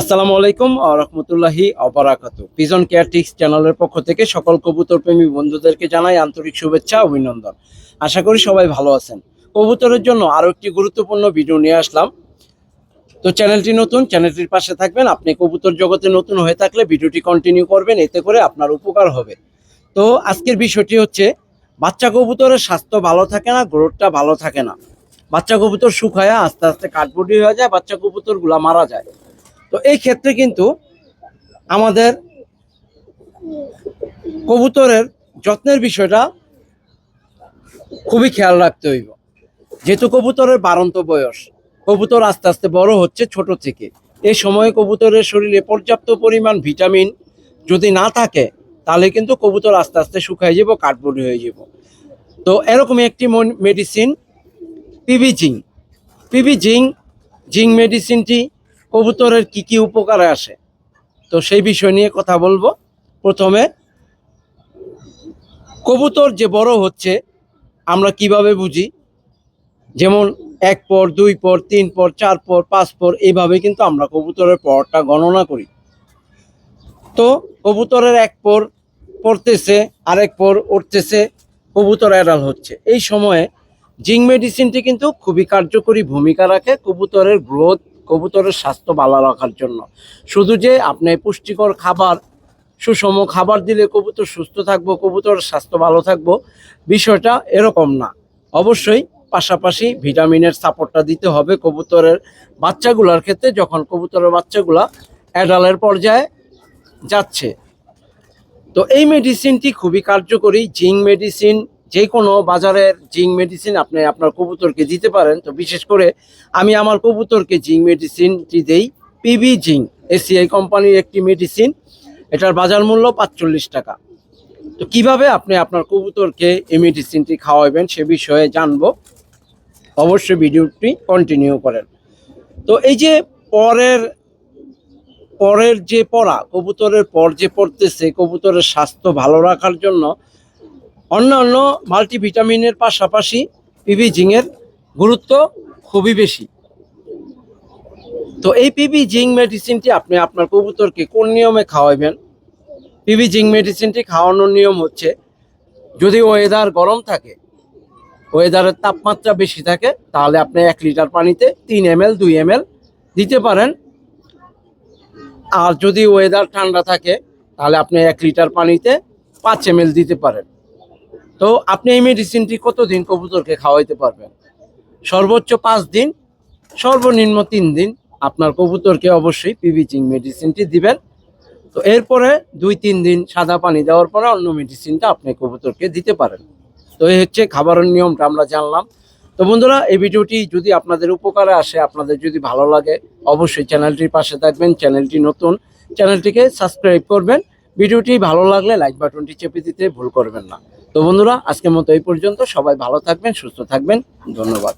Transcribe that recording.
আসসালামু আলাইকুম রহমতুল্লাহি অবরাকাত পিজন কেয়ার টিক্স চ্যানেলের পক্ষ থেকে সকল কবুতর প্রেমী বন্ধুদেরকে জানাই আন্তরিক শুভেচ্ছা অভিনন্দন। আশা করি সবাই ভালো আছেন। কবুতরের জন্য আরও একটি গুরুত্বপূর্ণ ভিডিও নিয়ে আসলাম। তো চ্যানেলটি নতুন, চ্যানেলটির পাশে থাকবেন। আপনি কবুতর জগতে নতুন হয়ে থাকলে ভিডিওটি কন্টিনিউ করবেন, এতে করে আপনার উপকার হবে। তো আজকের বিষয়টি হচ্ছে, বাচ্চা কবুতরের স্বাস্থ্য ভালো থাকে না, গ্রোথটা ভালো থাকে না। বাচ্চা কবুতর শুকায় আস্তে আস্তে কাঠবডি হয়ে যায়, বাচ্চা কবুতরগুলা মারা যায়। তো এই ক্ষেত্রে কিন্তু আমাদের কবুতরের যত্নের বিষয়টা খুবই খেয়াল রাখতে হইব। যেহেতু কবুতরের বারন্ত বয়স, কবুতর আস্তে আস্তে বড় হচ্ছে ছোট থেকে। এই সময়ে কবুতরের শরীরে পর্যাপ্ত পরিমাণ ভিটামিন যদি না থাকে, তাহলে কিন্তু কবুতর আস্তে আস্তে শুকায় যাব কাঠবডি হয়ে যাব। তো এরকমই একটি মেডিসিন পিবি জিং পিবি জিং জিং মেডিসিনটি কবুতরের কি কি উপকারে আসে? তো সেই বিষয় নিয়ে কথা বলব। প্রথমে, কবুতর যে বড় হচ্ছে, আমরা কীভাবে বুঝি? যেমন এক পর, দুই পর, তিন পর, চার পর, পাঁচ পর, এইভাবে কিন্তু আমরা কবুতরের পরটা গণনা করি। তো কবুতরের এক পর পড়তেছে, আরেক পর উঠতেছে, কবুতর অ্যাডাল হচ্ছে। এই সময়ে জিং মেডিসিনটি কিন্তু খুবই কার্যকরী ভূমিকা রাখে কবুতরের গ্রোথ কবুতরের স্বাস্থ্য ভালো রাখার জন্য। শুধু যে আপনি পুষ্টিকর খাবার, সুষম খাবার দিলে কবুতর সুস্থ থাকব, কবুতরের স্বাস্থ্য ভালো থাকব, বিষয়টা এরকম না। অবশ্যই পাশাপাশি ভিটামিনের সাপোর্টটা দিতে হবে কবুতরের বাচ্চাগুলোর ক্ষেত্রে যখন কবুতরের বাচ্চাগুলা অ্যাডালের পর্যায়ে যাচ্ছে। তো এই মেডিসিনটি খুবই কার্যকরী জিং মেডিসিন যে কোনো বাজারের জিং মেডিসিন আপনি আপনার কবুতরকে দিতে পারেন। তো বিশেষ করে আমি আমার কবুতরকে জিং মেডিসিনটি দেই, পিবি জিং এসিআই কোম্পানির একটি মেডিসিন। এটার বাজার মূল্য পাঁচচল্লিশ টাকা। তো কীভাবে আপনি আপনার কবুতরকে এই মেডিসিনটি খাওয়াবেন সে বিষয়ে জানব। অবশ্যই ভিডিওটি কন্টিনিউ করেন। তো এই যে পরের পরের যে পড়া, কবুতরের পর যে পড়তেছে, কবুতরের স্বাস্থ্য ভালো রাখার জন্য অন্যান্য মাল্টিভিটামিনের পাশাপাশি পিবি জিংয়ের গুরুত্ব খুবই বেশি। তো এই পিবি জিং মেডিসিনটি আপনি আপনার কবুতরকে কোন নিয়মে খাওয়াবেন পিবি জিং মেডিসিনটি খাওয়ানোর নিয়ম হচ্ছে, যদি ওয়েদার গরম থাকে ওয়েদারের তাপমাত্রা বেশি থাকে, তাহলে আপনি এক লিটার পানিতে তিন এম এল দুই এম দিতে পারেন। আর যদি ওয়েদার ঠান্ডা থাকে, তাহলে আপনি এক লিটার পানিতে পাঁচ এম দিতে পারেন। তো আপনি এই মেডিসিনটি কতদিন কবুতরকে খাওয়াইতে পারবেন? সর্বোচ্চ পাঁচ দিন, সর্বনিম্ন তিন দিন আপনার কবুতরকে অবশ্যই পিবিচিং মেডিসিনটি দিবেন। তো এরপরে দুই তিন দিন সাদা পানি দেওয়ার পরে অন্য মেডিসিনটা আপনি কবুতরকে দিতে পারেন। তো এই হচ্ছে খাবারের নিয়মটা আমরা জানলাম। তো বন্ধুরা, এই ভিডিওটি যদি আপনাদের উপকারে আসে, আপনাদের যদি ভালো লাগে, অবশ্যই চ্যানেলটির পাশে থাকবেন, চ্যানেলটি নতুন, চ্যানেলটিকে সাবস্ক্রাইব করবেন। ভিডিওটি ভালো লাগলে লাইক বাটনটি চেপে দিতে ভুল করবেন না। তো বন্ধুরা, আজকের মতো এই পর্যন্ত। সবাই ভালো থাকবেন, সুস্থ থাকবেন। ধন্যবাদ।